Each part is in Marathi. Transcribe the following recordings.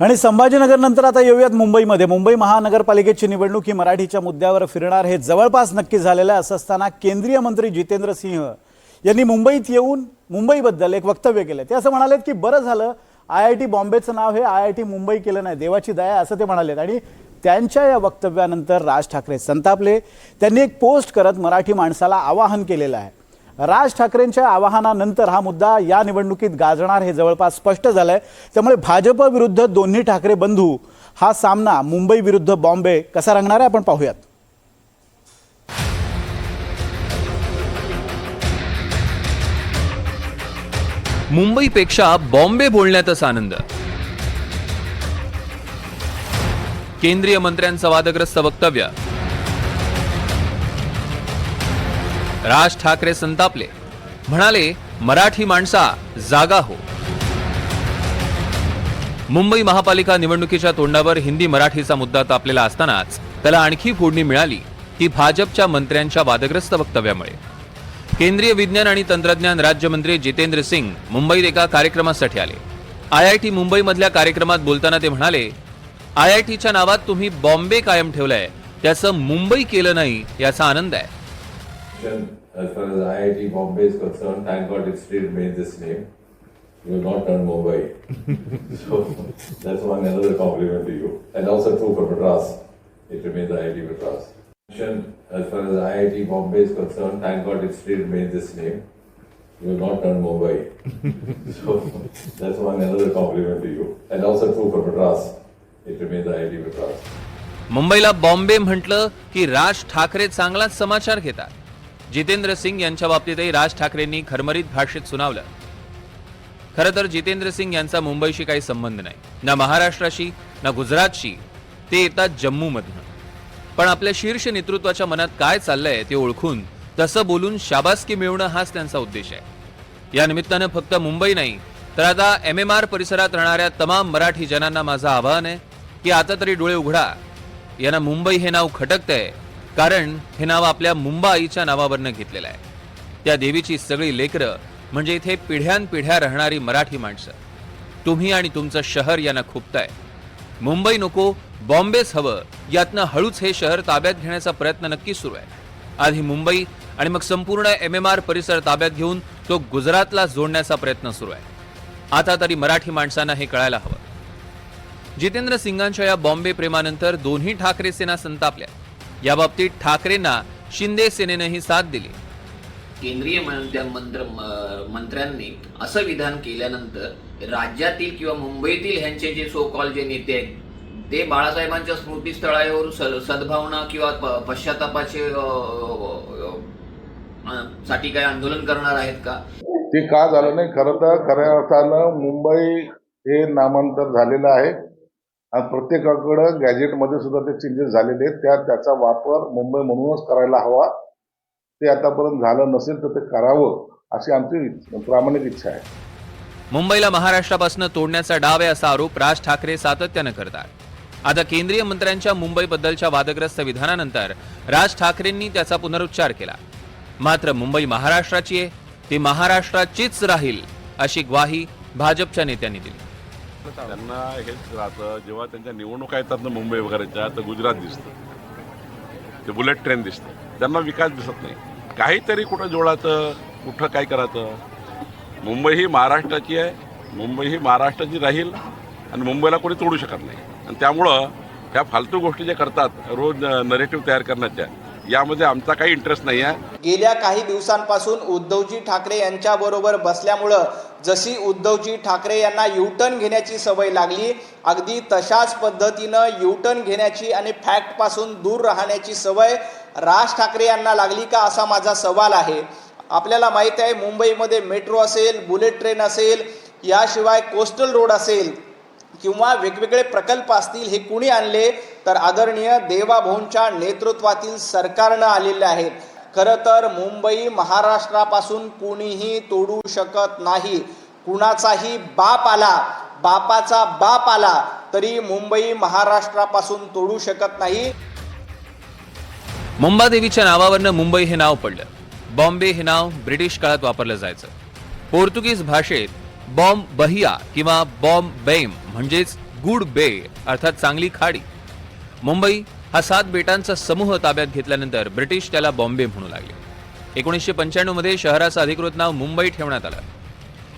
आणि संभाजीनगर नंतर आता येऊयात मुंबईमध्ये. मुंबई महानगरपालिकेची निवडणूक ही मराठीच्या मुद्द्यावर फिरणार हे जवळपास नक्की झालेलं आहे असं असताना केंद्रीय मंत्री जितेंद्र सिंह यांनी मुंबईत येऊन मुंबईबद्दल एक वक्तव्य केलं. ते असं म्हणालेत की बरं झालं आय आय टी बॉम्बेचं नाव हे आय आय टी मुंबई केलं नाही देवाची दया असं ते म्हणालेत. आणि त्यांच्या या वक्तव्यानंतर राज ठाकरे संतापले. त्यांनी एक पोस्ट करत मराठी माणसाला आवाहन केलेलं आहे. राज ठाकरेंच्या आवाहनानंतर हा मुद्दा या निवडणुकीत गाजणार हे जवळपास स्पष्ट झालंय. त्यामुळे भाजप विरुद्ध दोन्ही ठाकरे बंधू हा सामना मुंबई विरुद्ध बॉम्बे कसा रंगणार आहे आपण पाहूयात. मुंबईपेक्षा बॉम्बे बोलण्यातच आनंद. केंद्रीय मंत्र्यांचं वादग्रस्त वक्तव्य. राज ठाकरे संतापले. म्हणाले मराठी माणसा जागा हो. मुंबई महापालिका निवडणुकीच्या तोंडावर हिंदी मराठीचा मुद्दा तापलेला असतानाच त्याला आणखी फोडणी मिळाली ती भाजपच्या मंत्र्यांच्या वादग्रस्त वक्तव्यामुळे. केंद्रीय विज्ञान आणि तंत्रज्ञान राज्यमंत्री जितेंद्र सिंग मुंबईत एका कार्यक्रमासाठी आले. आय आय टी मुंबईमधल्या कार्यक्रमात बोलताना ते म्हणाले आय आय टीच्या नावात तुम्ही बॉम्बे कायम ठेवलंय त्याचं मुंबई केलं नाही याचा आनंद आहे. Question As far as IIT Bombay is concerned, thank God it still remains this name. You will not turn Mumbai. so that's one another compliment to you. And also true for Madras. It remains IIT Madras. As far as IIT Bombay is concerned, thank God it still remains this name. You will not turn Mumbai. so that's one another compliment to you. And also true for Madras. It remains IIT Madras. मुंबईला बॉम्बे म्हटलं की राज ठाकरे चांगलाच समाचार घेतात जितेंद्र सिंग यांच्या बाबतीतही राज ठाकरेंनी खरमरीत भाषेत सुनावलं. खरं तर जितेंद्र सिंग यांचा मुंबईशी काही संबंध नाही. ना महाराष्ट्राशी ना गुजरातशी. ते येतात जम्मूमधनं. पण आपल्या शीर्ष नेतृत्वाच्या मनात काय चाललंय ते ओळखून तसं बोलून शाबासकी मिळवणं हाच त्यांचा उद्देश आहे. या निमित्तानं फक्त मुंबई नाही तर आता एम एम आर परिसरात राहणाऱ्या तमाम मराठी जनांना माझं आवाहन आहे की आता तरी डोळे उघडा. यांना मुंबई हे नाव खटकतंय. कारण हे नाव आपल्या मुंबाईच्या नावावरनं घेतलेलं आहे. त्या देवीची सगळी लेकरं म्हणजे इथे पिढ्यानपिढ्या राहणारी मराठी माणसं. तुम्ही आणि तुमचं शहर यांना खुपताय. मुंबई नको बॉम्बेच हवं यातनं हळूच हे शहर ताब्यात घेण्याचा प्रयत्न नक्की सुरू आहे. आधी मुंबई आणि मग संपूर्ण एम एम आर परिसर ताब्यात घेऊन तो गुजरातला जोडण्याचा प्रयत्न सुरू आहे. आता तरी मराठी माणसांना हे कळायला हवं. जितेंद्र सिंगांच्या या बॉम्बे प्रेमानंतर दोन्ही ठाकरे सेना संतापल्या. याबाबतीत ठाकरेंना शिंदे सेनेनंही साथ दिली. केंद्रीय मंत्र मंत्र्यांनी असं विधान केल्यानंतर राज्यातील किंवा मुंबईतील ह्यांचे जे सो कॉल जे नेते आहेत ते बाळासाहेबांच्या स्मृतीस्थळावर स- सद्भावना किंवा प- पश्चातापाचे साठी काय आंदोलन करणार आहेत का? ते का झालं नाही? खरं तर खऱ्या अर्थानं मुंबई हे नामांतर झालेलं आहे. आणि प्रत्येकाकडं गॅजेटमध्ये सुद्धा ते चेंजेस झालेले आहेत. त्या त्याचा वापर मुंबई म्हणूनच करायला हवा. ते आतापर्यंत झालं नसेल तर ते करावं अशी आमची प्रामाणिक इच्छा आहे. मुंबईला महाराष्ट्रापासून तोडण्याचा डाव आहे असा आरोप राज ठाकरे सातत्यानं करतात. आता केंद्रीय मंत्र्यांच्या मुंबईबद्दलच्या वादग्रस्त विधानानंतर राज ठाकरेंनी त्याचा पुनरुच्चार केला. मात्र मुंबई महाराष्ट्राची आहे ती महाराष्ट्राचीच राहील अशी ग्वाही भाजपच्या नेत्यांनी दिली. त्यांना हेच राहतं जेव्हा त्यांच्या निवडणुका येतात ना मुंबई वगैरेच्या तर गुजरात दिसतं. ते बुलेट ट्रेन दिसतं. त्यांना विकास दिसत नाही. काहीतरी कुठं जोडायचं कुठं काय करायचं. मुंबई ही महाराष्ट्राची आहे मुंबई ही महाराष्ट्राची राहील आणि मुंबईला कोणी तोडू शकत नाही. आणि त्यामुळं ह्या फालतू गोष्टी ज्या करतात रोज नरेटिव्ह तयार करण्याच्या यामध्ये आमचा काही इंटरेस्ट नाही आहे. गेल्या काही दिवसांपासून उद्धवजी ठाकरे यांच्याबरोबर बसल्यामुळं जशी उद्धवजी ठाकरे यांना युटर्न घेण्याची सवय लागली अगदी तशाच पद्धतीनं युटर्न घेण्याची आणि फॅक्टपासून दूर राहण्याची सवय राज ठाकरे यांना लागली का असा माझा सवाल आहे. आपल्याला माहीत आहे मुंबईमध्ये मेट्रो असेल बुलेट ट्रेन असेल याशिवाय कोस्टल रोड असेल किंवा वेगवेगळे प्रकल्प असतील हे कुणी आणले? तर आदरणीय देवाभाऊंच्या नेतृत्वातील सरकारनं आलेले आहेत. खरं तर मुंबई महाराष्ट्रापासून कुणीही तोडू शकत नाही. कुणाचाही बाप आला बापाचा बाप आला तरी मुंबई महाराष्ट्रापासून तोडू शकत नाही. मुंबादेवीच्या नावावरनं मुंबई हे नाव पडलं. बॉम्बे हे नाव ब्रिटिश काळात वापरलं जायचं. पोर्तुगीज भाषेत बॉम्ब बहिया किंवा बॉम्ब बेम म्हणजेच गुड बे अर्थात चांगली खाडी. मुंबई हा सात बेटांचा समूह ताब्यात घेतल्यानंतर ब्रिटिश त्याला बॉम्बे म्हणू लागले. एकोणीसशे पंच्याण्णवमध्ये शहराचं अधिकृत नाव मुंबई ठेवण्यात आलं.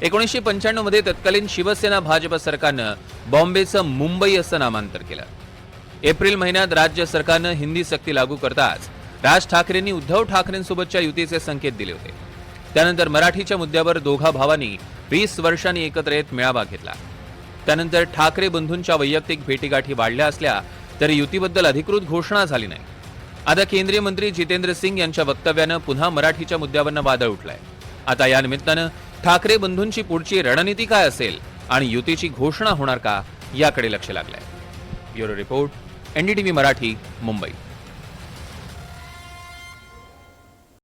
एकोणीसशे पंच्याण्णवमध्ये तत्कालीन शिवसेना भाजप सरकारनं बॉम्बेचं मुंबई असं नामांतर केलं. एप्रिल महिन्यात राज्य सरकारनं हिंदी सक्ती लागू करताच राज ठाकरेंनी उद्धव ठाकरेंसोबतच्या युतीचे संकेत दिले होते. त्यानंतर मराठीच्या मुद्द्यावर दोघा भावांनी वीस वर्षांनी एकत्र येत मेळावा घेतला. त्यानंतर ठाकरे बंधूंच्या वैयक्तिक भेटीगाठी वाढल्या असल्या तरी युतीबद्दल अधिकृत घोषणा झाली नाही. आता केंद्रीय मंत्री जितेंद्र सिंग यांच्या वक्तव्यानं पुन्हा मराठीच्या मुद्द्यावरनं वादळ उठलाय. आता या निमित्तानं ठाकरे बंधूंची पुढची रणनीती काय असेल आणि युतीची घोषणा होणार का याकडे लक्ष लागलंय. Bureau report NDTV Marathi Mumbai.